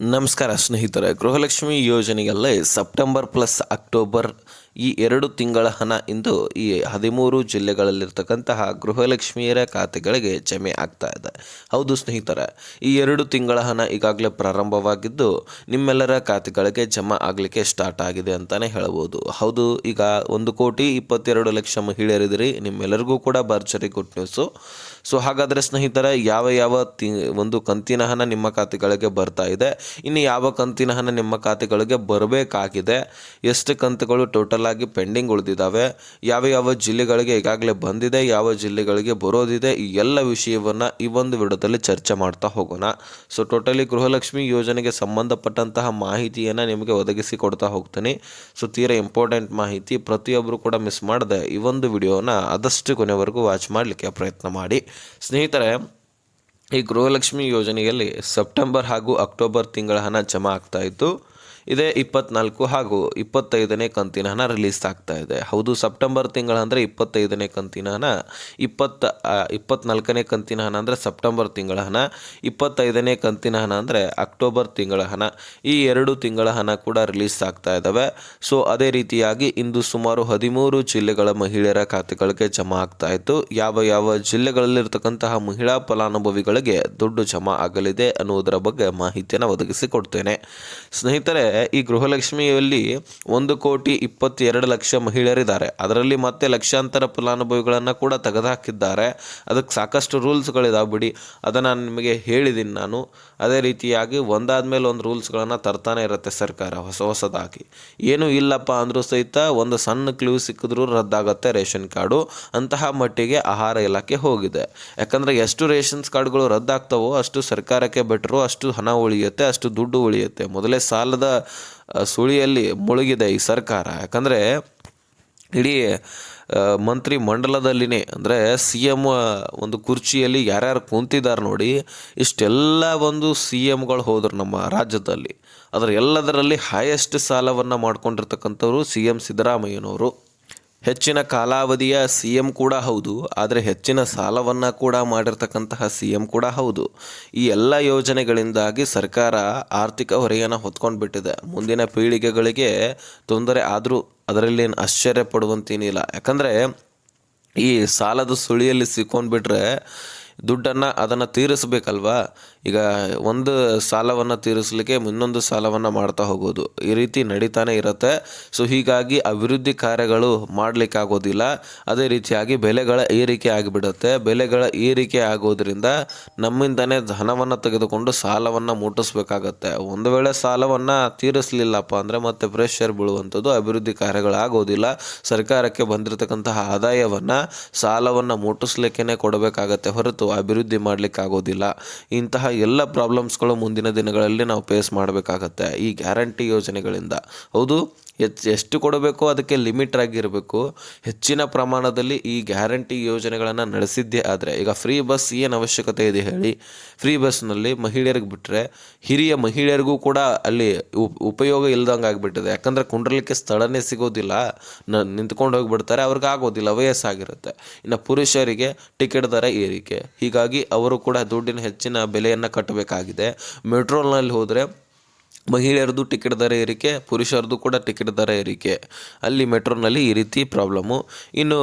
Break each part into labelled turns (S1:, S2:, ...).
S1: ನಮಸ್ಕಾರ ಸ್ನೇಹಿತರೆ ಗೃಹಲಕ್ಷ್ಮಿ ಯೋಜನೆಯಲ್ಲೇ ಸೆಪ್ಟೆಂಬರ್ ಪ್ಲಸ್ ಅಕ್ಟೋಬರ್ ಈ ಎರಡು ತಿಂಗಳ ಹಣ ಇಂದು ಈ ಹದಿಮೂರು ಜಿಲ್ಲೆಗಳಲ್ಲಿರ್ತಕ್ಕಂತಹ ಗೃಹಲಕ್ಷ್ಮಿಯರ ಖಾತೆಗಳಿಗೆ ಜಮೆ ಆಗ್ತಾ ಇದೆ. ಹೌದು ಸ್ನೇಹಿತರೆ, ಈ ಎರಡು ತಿಂಗಳ ಹಣ ಈಗಾಗಲೇ ಪ್ರಾರಂಭವಾಗಿದ್ದು ನಿಮ್ಮೆಲ್ಲರ ಖಾತೆಗಳಿಗೆ ಜಮಾ ಆಗಲಿಕ್ಕೆ ಸ್ಟಾರ್ಟ್ ಆಗಿದೆ ಅಂತಲೇ ಹೇಳ್ಬೋದು ಹೌದು, ಈಗ ಒಂದು ಕೋಟಿ ಇಪ್ಪತ್ತೆರಡು ಲಕ್ಷ ಮಹಿಳೆಯರಿದ್ರಿ ನಿಮ್ಮೆಲ್ಲರಿಗೂ ಕೂಡ ಭರ್ಜರಿ ಗುಡ್ ನ್ಯೂಸು ಸೊ ಹಾಗಾದರೆ ಸ್ನೇಹಿತರೆ, ಯಾವ ಯಾವ ತಿ, ಒಂದು ಕಂತಿನ ಹಣ ನಿಮ್ಮ ಖಾತೆಗಳಿಗೆ ಬರ್ತಾ ಇದೆ, ಇನ್ನು ಯಾವ ಕಂತಿನ ಹಣ ನಿಮ್ಮ ಖಾತೆಗಳಿಗೆ ಬರಬೇಕಾಗಿದೆ, ಎಷ್ಟು ಕಂತುಗಳು ಟೋಟಲ್ ಆಗಿ ಪೆಂಡಿಂಗ್ ಉಳಿದಿದ್ದಾವೆ. ಯಾವ ಯಾವ ಜಿಲ್ಲೆಗಳಿಗೆ ಈಗಾಗಲೇ ಬಂದಿದೆ, ಯಾವ ಜಿಲ್ಲೆಗಳಿಗೆ ಬರೋದಿದೆ, ಈ ಎಲ್ಲ ವಿಷಯವನ್ನು ಈ ಒಂದು ವಿಡಿಯೋದಲ್ಲಿ ಚರ್ಚೆ ಮಾಡ್ತಾ ಹೋಗೋಣ. ಸೊ ಟೋಟಲಿ ಗೃಹಲಕ್ಷ್ಮಿ ಯೋಜನೆಗೆ ಸಂಬಂಧಪಟ್ಟಂತಹ ಮಾಹಿತಿಯನ್ನು ನಿಮಗೆ ಒದಗಿಸಿ ಕೊಡ್ತಾ ಹೋಗ್ತೀನಿ. ಸೊ ತೀರಾ ಇಂಪಾರ್ಟೆಂಟ್ ಮಾಹಿತಿ. ಪ್ರತಿಯೊಬ್ಬರು ಕೂಡ ಮಿಸ್ ಮಾಡದೆ ಈ ಒಂದು ವಿಡಿಯೋನ ಆದಷ್ಟು ಕೊನೆವರೆಗೂ ವಾಚ್ ಮಾಡಲಿಕ್ಕೆ ಪ್ರಯತ್ನ ಮಾಡಿ. ಸ್ನೇಹಿತರೆ, ಈ ಗೃಹಲಕ್ಷ್ಮಿ ಯೋಜನೆಯಲ್ಲಿ ಸೆಪ್ಟೆಂಬರ್ ಹಾಗೂ ಅಕ್ಟೋಬರ್ ತಿಂಗಳ ಹಣ ಜಮಾ ಆಗ್ತಾ ಇತ್ತು. ಇದೇ ಇಪ್ಪತ್ನಾಲ್ಕು ಹಾಗೂ ಇಪ್ಪತ್ತೈದನೇ ಕಂತಿನ ಹಣ ರಿಲೀಸ್ ಆಗ್ತಾ ಇದೆ. ಹೌದು, ಸೆಪ್ಟೆಂಬರ್ ತಿಂಗಳ ಅಂದರೆ ಇಪ್ಪತ್ತೈದನೇ ಕಂತಿನ ಹಣ ಇಪ್ಪತ್ತ ಇಪ್ಪತ್ನಾಲ್ಕನೇ ಕಂತಿನ ಹಣ ಅಂದರೆ ಸೆಪ್ಟೆಂಬರ್ ತಿಂಗಳ ಹಣ ಇಪ್ಪತ್ತೈದನೇ ಕಂತಿನ ಹಣ ಅಂದರೆ ಅಕ್ಟೋಬರ್ ತಿಂಗಳ ಹಣ ಈ ಎರಡು ತಿಂಗಳ ಹಣ ಕೂಡ ರಿಲೀಸ್ ಆಗ್ತಾ ಇದ್ದಾವೆ ಸೊ, ಅದೇ ರೀತಿಯಾಗಿ ಇಂದು ಸುಮಾರು ಹದಿಮೂರು ಜಿಲ್ಲೆಗಳ ಮಹಿಳೆಯರ ಖಾತೆಗಳಿಗೆ ಜಮಾ ಆಗ್ತಾ ಇತ್ತು. ಯಾವ ಯಾವ ಜಿಲ್ಲೆಗಳಲ್ಲಿರ್ತಕ್ಕಂತಹ ಮಹಿಳಾ ಫಲಾನುಭವಿಗಳಿಗೆ ದುಡ್ಡು ಜಮಾ ಆಗಲಿದೆ ಅನ್ನುವುದರ ಬಗ್ಗೆ ಮಾಹಿತಿಯನ್ನು ಒದಗಿಸಿಕೊಡ್ತೇನೆ ಸ್ನೇಹಿತರೆ ಈ ಗೃಹಲಕ್ಷ್ಮಿಯಲ್ಲಿ ಒಂದು ಕೋಟಿ ಇಪ್ಪತ್ತೆರಡು ಲಕ್ಷ ಮಹಿಳೆಯರಿದ್ದಾರೆ. ಅದರಲ್ಲಿ ಮತ್ತೆ ಲಕ್ಷಾಂತರ ಫಲಾನುಭವಿಗಳನ್ನು ಕೂಡ ತೆಗೆದುಹಾಕಿದ್ದಾರೆ. ಅದಕ್ಕೆ ಸಾಕಷ್ಟು ರೂಲ್ಸ್ಗಳಿದಾವೆ ಬಿಡಿ. ಅದನ್ನು ನಾನು ನಿಮಗೆ ಹೇಳಿದ್ದೀನಿ ನಾನು. ಅದೇ ರೀತಿಯಾಗಿ ಒಂದಾದ ಮೇಲೆ ಒಂದು ರೂಲ್ಸ್ಗಳನ್ನು ತರ್ತಾನೆ ಇರುತ್ತೆ ಸರ್ಕಾರ ಹೊಸ ಹೊಸದಾಗಿ. ಏನೂ ಇಲ್ಲಪ್ಪ ಅಂದರೂ ಸಹಿತ ಒಂದು ಸಣ್ಣ ಕ್ಲೂ ಸಿಕ್ಕಿದ್ರೂ ರದ್ದಾಗುತ್ತೆ ರೇಷನ್ ಕಾರ್ಡು. ಅಂತಹ ಮಟ್ಟಿಗೆ ಆಹಾರ ಇಲಾಖೆ ಹೋಗಿದೆ. ಯಾಕಂದರೆ ಎಷ್ಟು ರೇಷನ್ಸ್ ಕಾರ್ಡ್ಗಳು ರದ್ದಾಗ್ತವೋ ಅಷ್ಟು ಸರ್ಕಾರಕ್ಕೆ ಬೆಟ್ರೋ ಅಷ್ಟು ಹಣ ಉಳಿಯುತ್ತೆ, ಅಷ್ಟು ದುಡ್ಡು ಉಳಿಯುತ್ತೆ. ಮೊದಲೇ ಸಾಲದ ಆ, ಸುಳಿಯಲ್ಲಿ ಮುಳುಗಿದೆ ಈ ಸರ್ಕಾರ. ಯಾಕಂದರೆ ಇಡೀ ಮಂತ್ರಿ ಮಂಡಲದಲ್ಲಿನೇ ಅಂದರೆ ಸಿ ಎಂ ಒಂದು ಕುರ್ಚಿಯಲ್ಲಿ ಯಾರ್ಯಾರು ಕುಂತಿದ್ದಾರೆ ನೋಡಿ ಇಷ್ಟೆಲ್ಲ ಒಂದು ಸಿ ಎಮ್ಗಳು ಹೋದರು ನಮ್ಮ ರಾಜ್ಯದಲ್ಲಿ. ಅದರ ಎಲ್ಲದರಲ್ಲಿ ಹೈಯೆಸ್ಟ್ ಸಾಲವನ್ನು ಮಾಡ್ಕೊಂಡಿರ್ತಕ್ಕಂಥವ್ರು ಸಿ ಎಂ ಸಿದ್ದರಾಮಯ್ಯನವರು. ಹೆಚ್ಚಿನ ಕಾಲಾವಧಿಯ ಸಿ ಎಂ ಕೂಡ ಹೌದು, ಆದರೆ ಹೆಚ್ಚಿನ ಸಾಲವನ್ನು ಕೂಡ ಮಾಡಿರ್ತಕ್ಕಂತಹ ಸಿ ಎಂ ಕೂಡ ಹೌದು. ಈ ಎಲ್ಲ ಯೋಜನೆಗಳಿಂದಾಗಿ ಸರ್ಕಾರ ಆರ್ಥಿಕ ಹೊರೆಯನ್ನು ಹೊತ್ಕೊಂಡು ಬಿಟ್ಟಿದೆ ಮುಂದಿನ ಪೀಳಿಗೆಗಳಿಗೆ ತೊಂದರೆ ಆದರೂ ಅದರಲ್ಲಿ ಏನು ಆಶ್ಚರ್ಯ ಪಡುವಂತೇನಿಲ್ಲ. ಯಾಕಂದರೆ ಈ ಸಾಲದ ಸುಳಿಯಲ್ಲಿ ಸಿಕ್ಕೊಂಡ್ಬಿಟ್ರೆ ದುಡ್ಡನ್ನು ಅದನ್ನು ತೀರಿಸಬೇಕಲ್ವಾ? ಈಗ ಒಂದು ಸಾಲವನ್ನು ತೀರಿಸಲಿಕ್ಕೆ ಇನ್ನೊಂದು ಸಾಲವನ್ನು ಮಾಡ್ತಾ ಹೋಗೋದು. ಈ ರೀತಿ ನಡೀತಾನೆ ಇರುತ್ತೆ. ಸೊ ಹೀಗಾಗಿ ಅಭಿವೃದ್ಧಿ ಕಾರ್ಯಗಳು ಮಾಡಲಿಕ್ಕಾಗೋದಿಲ್ಲ. ಅದೇ ರೀತಿಯಾಗಿ ಬೆಲೆಗಳ ಏರಿಕೆ ಆಗಿಬಿಡುತ್ತೆ. ಬೆಲೆಗಳ ಏರಿಕೆ ಆಗೋದ್ರಿಂದ ನಮ್ಮಿಂದನೇ ಹಣವನ್ನು ತೆಗೆದುಕೊಂಡು ಸಾಲವನ್ನು ಮುಟ್ಟಿಸ್ಬೇಕಾಗತ್ತೆ. ಒಂದು ವೇಳೆ ಸಾಲವನ್ನು ತೀರಿಸಲಿಲ್ಲಪ್ಪ ಅಂದರೆ ಮತ್ತೆ ಪ್ರೆಷರ್ ಬೀಳುವಂಥದ್ದು ಅಭಿವೃದ್ಧಿ ಕಾರ್ಯಗಳಾಗೋದಿಲ್ಲ. ಸರ್ಕಾರಕ್ಕೆ ಬಂದಿರತಕ್ಕಂತಹ ಆದಾಯವನ್ನು ಸಾಲವನ್ನು ಮುಟ್ಟಿಸ್ಲಿಕ್ಕೇ ಕೊಡಬೇಕಾಗತ್ತೆ ಹೊರತು ಅಭಿವೃದ್ಧಿ ಮಾಡಲಿಕ್ಕಾಗೋದಿಲ್ಲ. ಇಂತಹ ಎಲ್ಲ ಪ್ರಾಬ್ಲಮ್ಸ್ಗಳು ಮುಂದಿನ ದಿನಗಳಲ್ಲಿ ನಾವು ಫೇಸ್ ಮಾಡಬೇಕಾಗತ್ತೆ. ಈ ಗ್ಯಾರಂಟಿ ಯೋಜನೆಗಳಿಂದ. ಹೌದು? ಹೆಚ್ಚು ಎಷ್ಟು ಕೊಡಬೇಕು ಅದಕ್ಕೆ ಲಿಮಿಟ್ ಆಗಿರಬೇಕು. ಹೆಚ್ಚಿನ ಪ್ರಮಾಣದಲ್ಲಿ ಈ ಗ್ಯಾರಂಟಿ ಯೋಜನೆಗಳನ್ನು ನಡೆಸಿದ್ದೇ ಆದರೆ, ಈಗ ಫ್ರೀ ಬಸ್ ಏನು ಅವಶ್ಯಕತೆ ಇದೆ ಹೇಳಿ? ಫ್ರೀ ಬಸ್ನಲ್ಲಿ ಮಹಿಳೆಯರಿಗೆ ಬಿಟ್ಟರೆ ಹಿರಿಯ ಮಹಿಳೆಯರಿಗೂ ಕೂಡ ಅಲ್ಲಿ ಉಪ್- ಉಪಯೋಗ ಇಲ್ದಂಗೆ ಆಗಿಬಿಟ್ಟಿದೆ. ಯಾಕಂದರೆ ಕುಂಡ್ರಲಿಕ್ಕೆ ಸ್ಥಳನೇ ಸಿಗೋದಿಲ್ಲ. ನ ನಿಂತ್ಕೊಂಡು ಹೋಗಿಬಿಡ್ತಾರೆ, ಅವ್ರಿಗೆ ಆಗೋದಿಲ್ಲ ವಯಸ್ಸಾಗಿರುತ್ತೆ ಇನ್ನು ಪುರುಷರಿಗೆ ಟಿಕೆಟ್ ದರ ಏರಿಕೆ. ಹೀಗಾಗಿ ಅವರು ಕೂಡ ದುಡ್ಡಿನ ಹೆಚ್ಚಿನ ಬೆಲೆಯನ್ನು ಕಟ್ಟಬೇಕಾಗಿದೆ ಮೆಟ್ರೋಲ್ನಲ್ಲಿ ಹೋದರೆ ಮಹಿಳೆಯರದು ಟಿಕೆಟ್ ದರ ಏರಿಕೆ, ಪುರುಷರದ್ದು ಕೂಡ ಟಿಕೆಟ್ ದರ ಏರಿಕೆ. ಅಲ್ಲಿ ಮೆಟ್ರೋನಲ್ಲಿ ಈ ರೀತಿ ಪ್ರಾಬ್ಲಮ್ಮು ಇನ್ನು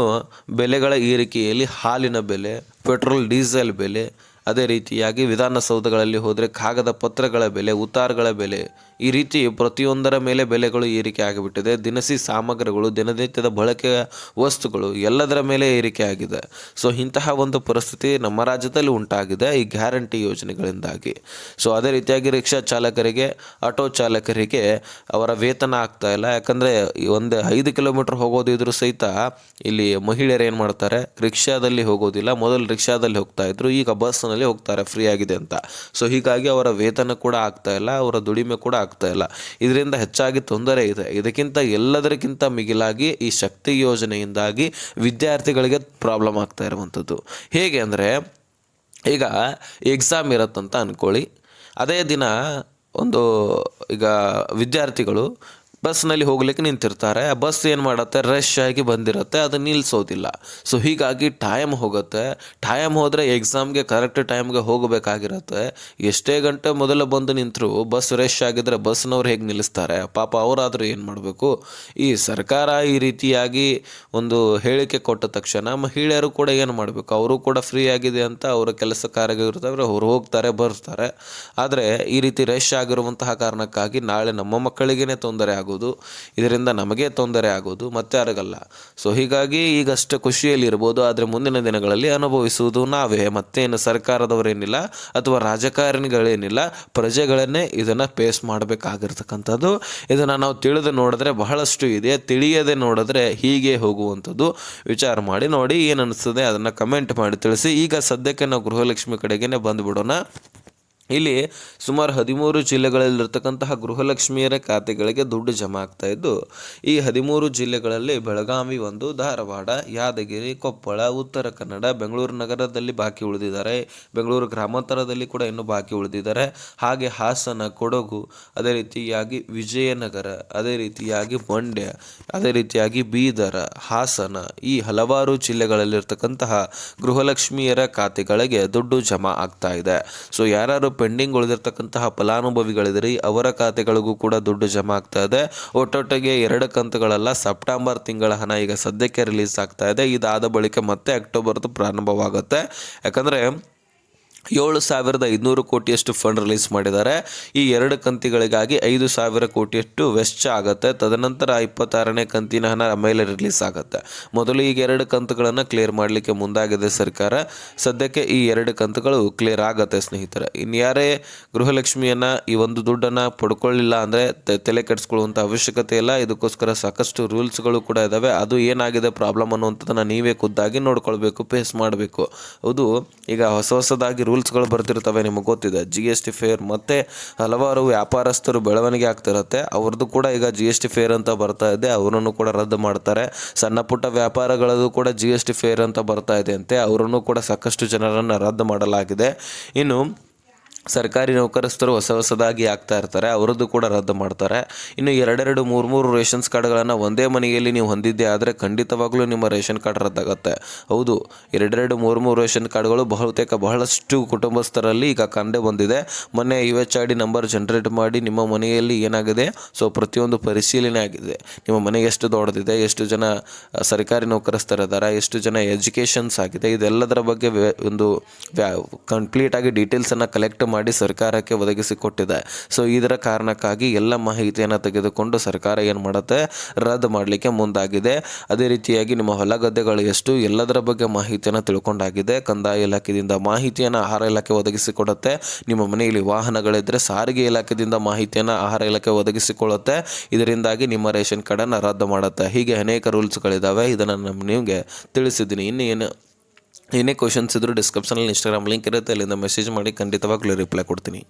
S1: ಬೆಲೆಗಳ ಏರಿಕೆಯಲ್ಲಿ ಹಾಲಿನ ಬೆಲೆ, ಪೆಟ್ರೋಲ್, ಡೀಸೆಲ್ ಬೆಲೆ, ಅದೇ ರೀತಿಯಾಗಿ ವಿಧಾನಸೌಧಗಳಲ್ಲಿ ಹೋದರೆ ಕಾಗದ ಪತ್ರಗಳ ಬೆಲೆ ಉತ್ತಾರಗಳ ಬೆಲೆ ಈ ರೀತಿ ಪ್ರತಿಯೊಂದರ ಮೇಲೆ ಬೆಲೆಗಳು ಏರಿಕೆ ಆಗಿಬಿಟ್ಟಿದೆ. ದಿನಸಿ ಸಾಮಗ್ರಿಗಳು, ದಿನನಿತ್ಯದ ಬಳಕೆ ವಸ್ತುಗಳು ಎಲ್ಲದರ ಮೇಲೆ ಏರಿಕೆ ಆಗಿದೆ. ಸೊ ಇಂತಹ ಒಂದು ಪರಿಸ್ಥಿತಿ ನಮ್ಮ ರಾಜ್ಯದಲ್ಲಿ ಉಂಟಾಗಿದೆ ಈ ಗ್ಯಾರಂಟಿ ಯೋಜನೆಗಳಿಂದಾಗಿ. ಸೊ ಅದೇ ರೀತಿಯಾಗಿ ರಿಕ್ಷಾ ಚಾಲಕರಿಗೆ, ಆಟೋ ಚಾಲಕರಿಗೆ ಅವರ ವೇತನ ಆಗ್ತಾ ಇಲ್ಲ. ಯಾಕಂದರೆ ಒಂದು ಐದು ಕಿಲೋಮೀಟ್ರ್ ಹೋಗೋದಿದ್ರು ಸಹಿತ ಇಲ್ಲಿ ಮಹಿಳೆಯರು ಏನು ಮಾಡ್ತಾರೆ? ರಿಕ್ಷಾದಲ್ಲಿ ಹೋಗೋದಿಲ್ಲ. ಮೊದಲು ರಿಕ್ಷಾದಲ್ಲಿ ಹೋಗ್ತಾ ಇದ್ರು. ಈಗ ಬಸ್ನಲ್ಲಿ ಹೋಗ್ತಾರೆ. ಫ್ರೀ ಆಗಿದೆ ಅಂತ. ಸೊ ಹೀಗಾಗಿ ಅವರ ವೇತನ ಕೂಡ ಆಗ್ತಾ ಇಲ್ಲ. ಅವರ ದುಡಿಮೆ ಕೂಡ ಆಗ್ತಾ ಇಲ್ಲ. ಇದರಿಂದ ಹೆಚ್ಚಾಗಿ ತೊಂದರೆ ಇದೆ. ಇದಕ್ಕಿಂತ ಎಲ್ಲದಕ್ಕಿಂತ ಮಿಗಿಲಾಗಿ ಈ ಶಕ್ತಿ ಯೋಜನೆಯಿಂದಾಗಿ ವಿದ್ಯಾರ್ಥಿಗಳಿಗೆ ಪ್ರಾಬ್ಲಮ್ ಆಗ್ತಾ ಇರುವಂಥದ್ದು. ಹೇಗೆ ಅಂದರೆ, ಈಗ ಎಕ್ಸಾಮ್ ಇರತ್ತಂತ ಅಂದ್ಕೊಳ್ಳಿ ಅದೇ ದಿನ ಒಂದು, ಈಗ ವಿದ್ಯಾರ್ಥಿಗಳು ಬಸ್ನಲ್ಲಿ ಹೋಗ್ಲಿಕ್ಕೆ ನಿಂತಿರ್ತಾರೆ. ಬಸ್ ಏನು ಮಾಡುತ್ತೆ? ರಶ್ ಆಗಿ ಬಂದಿರುತ್ತೆ. ಅದು ನಿಲ್ಲಿಸೋದಿಲ್ಲ ಸೊ ಹೀಗಾಗಿ ಟೈಮ್ ಹೋಗುತ್ತೆ. ಟೈಮ್ ಹೋದರೆ ಎಕ್ಸಾಮ್ಗೆ ಕರೆಕ್ಟ್ ಟೈಮ್ಗೆ ಹೋಗಬೇಕಾಗಿರುತ್ತೆ. ಎಷ್ಟೇ ಗಂಟೆ ಮೊದಲು ಬಂದು ನಿಂತರೂ ಬಸ್ ರಶ್ ಆಗಿದ್ರೆ ಬಸ್ನವ್ರು ಹೇಗೆ ನಿಲ್ಲಿಸ್ತಾರೆ? ಪಾಪ ಅವರಾದರೂ ಏನು ಮಾಡಬೇಕು? ಈ ಸರ್ಕಾರ ಈ ರೀತಿಯಾಗಿ ಒಂದು ಹೇಳಿಕೆ ಕೊಟ್ಟ ತಕ್ಷಣ ಮಹಿಳೆಯರು ಕೂಡ ಏನು ಮಾಡಬೇಕು? ಅವರು ಕೂಡ ಫ್ರೀ ಆಗಿದೆ ಅಂತ ಅವರ ಕೆಲಸ ಕಾರ್ಯ ಇರ್ತಾವೆ. ಅವ್ರು ಹೋಗ್ತಾರೆ, ಬರ್ತಾರೆ. ಆದರೆ ಈ ರೀತಿ ರಶ್ ಆಗಿರುವಂತಹ ಕಾರಣಕ್ಕಾಗಿ ನಾಳೆ ನಮ್ಮ ಮಕ್ಕಳಿಗೇ ತೊಂದರೆ ಆಗೋದು ಇದರಿಂದ ನಮಗೆ ತೊಂದರೆ ಆಗೋದು ಮತ್ತೆ ಯಾರಿಗಲ್ಲ ಸೊ ಹೀಗಾಗಿ ಈಗಷ್ಟೇ ಖುಷಿಯಲ್ಲಿ ಇರ್ಬೋದು, ಆದರೆ ಮುಂದಿನ ದಿನಗಳಲ್ಲಿ ಅನುಭವಿಸುವುದು ನಾವೇ. ಮತ್ತೇನು ಸರ್ಕಾರದವರೇನಿಲ್ಲ, ಅಥವಾ ರಾಜಕಾರಣಿಗಳೇನಿಲ್ಲ, ಪ್ರಜೆಗಳನ್ನೇ ಇದನ್ನು ಫೇಸ್ ಮಾಡಬೇಕಾಗಿರ್ತಕ್ಕಂಥದ್ದು. ಇದನ್ನು ನಾವು ತಿಳಿದು ನೋಡಿದ್ರೆ ಬಹಳಷ್ಟು ಇದೆ. ತಿಳಿಯದೆ ನೋಡಿದ್ರೆ ಹೀಗೆ ಹೋಗುವಂಥದ್ದು. ವಿಚಾರ ಮಾಡಿ ನೋಡಿ, ಏನು ಅನಿಸ್ತದೆ ಅದನ್ನು ಕಮೆಂಟ್ ಮಾಡಿ ತಿಳಿಸಿ. ಈಗ ಸದ್ಯಕ್ಕೆ ನಾವು ಗೃಹಲಕ್ಷ್ಮಿ ಕಡೆಗೇ ಬಂದುಬಿಡೋಣ. ಇಲ್ಲಿ ಸುಮಾರು ಹದಿಮೂರು ಜಿಲ್ಲೆಗಳಲ್ಲಿರ್ತಕ್ಕಂತಹ ಗೃಹಲಕ್ಷ್ಮಿಯರ ಖಾತೆಗಳಿಗೆ ದುಡ್ಡು ಜಮಾ ಆಗ್ತಾ ಇದ್ದು, ಈ ಹದಿಮೂರು ಜಿಲ್ಲೆಗಳಲ್ಲಿ ಬೆಳಗಾವಿ ಒಂದು, ಧಾರವಾಡ, ಯಾದಗಿರಿ, ಕೊಪ್ಪಳ, ಉತ್ತರ ಕನ್ನಡ, ಬೆಂಗಳೂರು ನಗರದಲ್ಲಿ ಬಾಕಿ ಉಳಿದಿದ್ದಾರೆ. ಬೆಂಗಳೂರು ಗ್ರಾಮಾಂತರದಲ್ಲಿ ಕೂಡ ಇನ್ನೂ ಬಾಕಿ ಉಳಿದಿದ್ದಾರೆ. ಹಾಗೆ ಹಾಸನ, ಕೊಡಗು, ಅದೇ ರೀತಿಯಾಗಿ ವಿಜಯನಗರ, ಅದೇ ರೀತಿಯಾಗಿ ಮಂಡ್ಯ, ಅದೇ ರೀತಿಯಾಗಿ ಬೀದರ, ಹಾಸನ ಈ ಹಲವಾರು ಜಿಲ್ಲೆಗಳಲ್ಲಿರ್ತಕ್ಕಂತಹ ಗೃಹಲಕ್ಷ್ಮಿಯರ ಖಾತೆಗಳಿಗೆ ದುಡ್ಡು ಜಮಾ ಆಗ್ತಾ ಇದೆ. ಸೊ ಯಾರು ಪೆಂಡಿಂಗ್ ಉಳಿದಿರ್ತಕ್ಕಂತಹ ಫಲಾನುಭವಿಗಳಿದ್ರಿ, ಅವರ ಖಾತೆಗಳಿಗೂ ಕೂಡ ದುಡ್ಡು ಜಮಾ ಆಗ್ತಾ ಇದೆ. ಒಟ್ಟೊಟ್ಟಿಗೆ ಎರಡು ಕಂತುಗಳೆಲ್ಲ, ಸೆಪ್ಟೆಂಬರ್ ತಿಂಗಳ ಹಣ ಈಗ ಸದ್ಯಕ್ಕೆ ರಿಲೀಸ್ ಆಗ್ತಾ ಇದೆ. ಇದಾದ ಬಳಿಕ ಮತ್ತೆ ಅಕ್ಟೋಬರ್ದು ಪ್ರಾರಂಭವಾಗುತ್ತೆ. ಯಾಕಂದರೆ ಏಳು ಸಾವಿರದ ಐದುನೂರು ಕೋಟಿಯಷ್ಟು ಫಂಡ್ ರಿಲೀಸ್ ಮಾಡಿದ್ದಾರೆ. ಈ ಎರಡು ಕಂತಿಗಳಿಗಾಗಿ ಐದು ಸಾವಿರ ಕೋಟಿಯಷ್ಟು ವೆಚ್ಚ ಆಗುತ್ತೆ. ತದನಂತರ ಇಪ್ಪತ್ತಾರನೇ ಕಂತಿನ ಹಣ ಮೇಲೆ ರಿಲೀಸ್ ಆಗುತ್ತೆ. ಮೊದಲು ಈಗ ಎರಡು ಕಂತುಗಳನ್ನು ಕ್ಲಿಯರ್ ಮಾಡಲಿಕ್ಕೆ ಮುಂದಾಗಿದೆ ಸರ್ಕಾರ. ಸದ್ಯಕ್ಕೆ ಈ ಎರಡು ಕಂತುಗಳು ಕ್ಲಿಯರ್ ಆಗುತ್ತೆ ಸ್ನೇಹಿತರೆ. ಇನ್ಯಾರೇ ಯಾರೇ ಗೃಹಲಕ್ಷ್ಮಿಯನ್ನು ಈ ಒಂದು ದುಡ್ಡನ್ನು ಪಡ್ಕೊಳ್ಳಿಲ್ಲ ಅಂದರೆ ತಲೆ ಕೆಡಿಸ್ಕೊಳ್ಳುವಂಥ ಅವಶ್ಯಕತೆ ಇಲ್ಲ. ಇದಕ್ಕೋಸ್ಕರ ಸಾಕಷ್ಟು ರೂಲ್ಸ್ಗಳು ಕೂಡ ಇದ್ದಾವೆ ಅದು ಏನಾಗಿದೆ ಪ್ರಾಬ್ಲಮ್ ಅನ್ನುವಂಥದ್ದನ್ನು ನೀವೇ ಖುದ್ದಾಗಿ ನೋಡ್ಕೊಳ್ಬೇಕು ಫೇಸ್ ಮಾಡಬೇಕು. ಹೌದು ಈಗ ಹೊಸ ಹೊಸದಾಗಿ ರೂಲ್ಸ್ಗಳು ಬರ್ತಿರ್ತವೆ ನಿಮಗೆ ಗೊತ್ತಿದೆ. ಜಿ ಎಸ್ ಟಿ ಫೇರ್ ಮತ್ತು ಹಲವಾರು ವ್ಯಾಪಾರಸ್ಥರು ಬೆಳವಣಿಗೆ ಆಗ್ತಿರುತ್ತೆ. ಅವ್ರದ್ದು ಕೂಡ ಈಗ ಜಿ ಎಸ್ ಟಿ ಫೇರ್ ಅಂತ ಬರ್ತಾ ಇದೆ. ಅವರನ್ನು ಕೂಡ ರದ್ದು ಮಾಡ್ತಾರೆ. ಸಣ್ಣ ಪುಟ್ಟ ವ್ಯಾಪಾರಗಳದ್ದು ಕೂಡ ಜಿ ಎಸ್ ಟಿ ಫೇರ್ ಅಂತ ಬರ್ತಾ ಇದೆ ಅಂತೆ ಅವರನ್ನು ಕೂಡ ಸಾಕಷ್ಟು ಜನರನ್ನು ರದ್ದು ಮಾಡಲಾಗಿದೆ. ಇನ್ನು ಸರ್ಕಾರಿ ನೌಕರಸ್ಥರು ಹೊಸ ಹೊಸದಾಗಿ ಆಗ್ತಾ ಇರ್ತಾರೆ, ಅವರದ್ದು ಕೂಡ ರದ್ದು ಮಾಡ್ತಾರೆ. ಇನ್ನು ಎರಡೆರಡು ಮೂರು ಮೂರು ರೇಷನ್ಸ್ ಕಾರ್ಡ್ಗಳನ್ನು ಒಂದೇ ಮನೆಯಲ್ಲಿ ನೀವು ಹೊಂದಿದ್ದೆ ಆದರೆ ಖಂಡಿತವಾಗಲೂ ನಿಮ್ಮ ರೇಷನ್ ಕಾರ್ಡ್ ರದ್ದಾಗುತ್ತೆ. ಹೌದು, ಎರಡೆರಡು ಮೂರು ಮೂರು ರೇಷನ್ ಕಾರ್ಡ್ಗಳು ಬಹುತೇಕ ಬಹಳಷ್ಟು ಕುಟುಂಬಸ್ಥರಲ್ಲಿ ಈಗ ಕಂಡು ಬಂದಿದೆ. ಮೊನ್ನೆ U H I D number generate ಮಾಡಿ ನಿಮ್ಮ ಮನೆಯಲ್ಲಿ ಏನಾಗಿದೆ? ಸೊ, ಪ್ರತಿಯೊಂದು ಪರಿಶೀಲನೆ ಆಗಿದೆ. ನಿಮ್ಮ ಮನೆ ಎಷ್ಟು ದೊಡ್ಡದಿದೆ, ಎಷ್ಟು ಜನ ಸರ್ಕಾರಿ ನೌಕರಸ್ಥರಿದ್ದಾರೆ, ಎಷ್ಟು ಜನ ಎಜುಕೇಷನ್ಸ್ ಆಗಿದೆ, ಇದೆಲ್ಲದರ ಬಗ್ಗೆ ಒಂದು ಕಂಪ್ಲೀಟಾಗಿ ಡೀಟೇಲ್ಸನ್ನು ಕಲೆಕ್ಟ್ ಮಾಡಿ ಸರ್ಕಾರಕ್ಕೆ ಒದಗಿಸಿಕೊಟ್ಟಿದೆ. ಸೊ ಇದರ ಕಾರಣಕ್ಕಾಗಿ ಎಲ್ಲ ಮಾಹಿತಿಯನ್ನು ತೆಗೆದುಕೊಂಡು ಸರ್ಕಾರ ಏನು ಮಾಡುತ್ತೆ? ರದ್ದು ಮಾಡಲಿಕ್ಕೆ ಮುಂದಾಗಿದೆ. ಅದೇ ರೀತಿಯಾಗಿ ನಿಮ್ಮ ಹೊಲ ಗದ್ದೆಗಳು ಎಷ್ಟು, ಎಲ್ಲದರ ಬಗ್ಗೆ ಮಾಹಿತಿಯನ್ನು ತಿಳ್ಕೊಂಡಾಗಿದೆ. ಕಂದಾಯ ಇಲಾಖೆಯಿಂದ ಮಾಹಿತಿಯನ್ನು ಆಹಾರ ಇಲಾಖೆ ಒದಗಿಸಿಕೊಡುತ್ತೆ. ನಿಮ್ಮ ಮನೆಯಲ್ಲಿ ವಾಹನಗಳಿದ್ದರೆ ಸಾರಿಗೆ ಇಲಾಖೆಯಿಂದ ಮಾಹಿತಿಯನ್ನು ಆಹಾರ ಇಲಾಖೆ ಒದಗಿಸಿಕೊಳ್ಳುತ್ತೆ. ಇದರಿಂದಾಗಿ ನಿಮ್ಮ ರೇಷನ್ ಕಾರ್ಡನ್ನು ರದ್ದು ಮಾಡುತ್ತೆ. ಹೀಗೆ ಅನೇಕ ರೂಲ್ಸ್ಗಳಿದ್ದಾವೆ ಇದನ್ನು ನಮ್ಮ ನಿಮಗೆ ತಿಳಿಸಿದ್ದೀನಿ. ಇನ್ನು ಏನು ಏನೇ ಕ್ವಶನ್ಸ್ ಇದ್ದರೂ ಡಿಸ್ಕ್ರಿಪ್ಷನಲ್ಲಿ ಇನ್ಸ್ಟಾಗ್ರಾಮ್ ಲಿಂಕ್ ಇರುತ್ತೆ ಅಲ್ಲಿಂದ ಮೆಸೇಜ್ ಮಾಡಿ ಖಂಡಿತವಾಗ್ಲೂ ರಿಪ್ಲೈ ಕೊಡ್ತೀನಿ.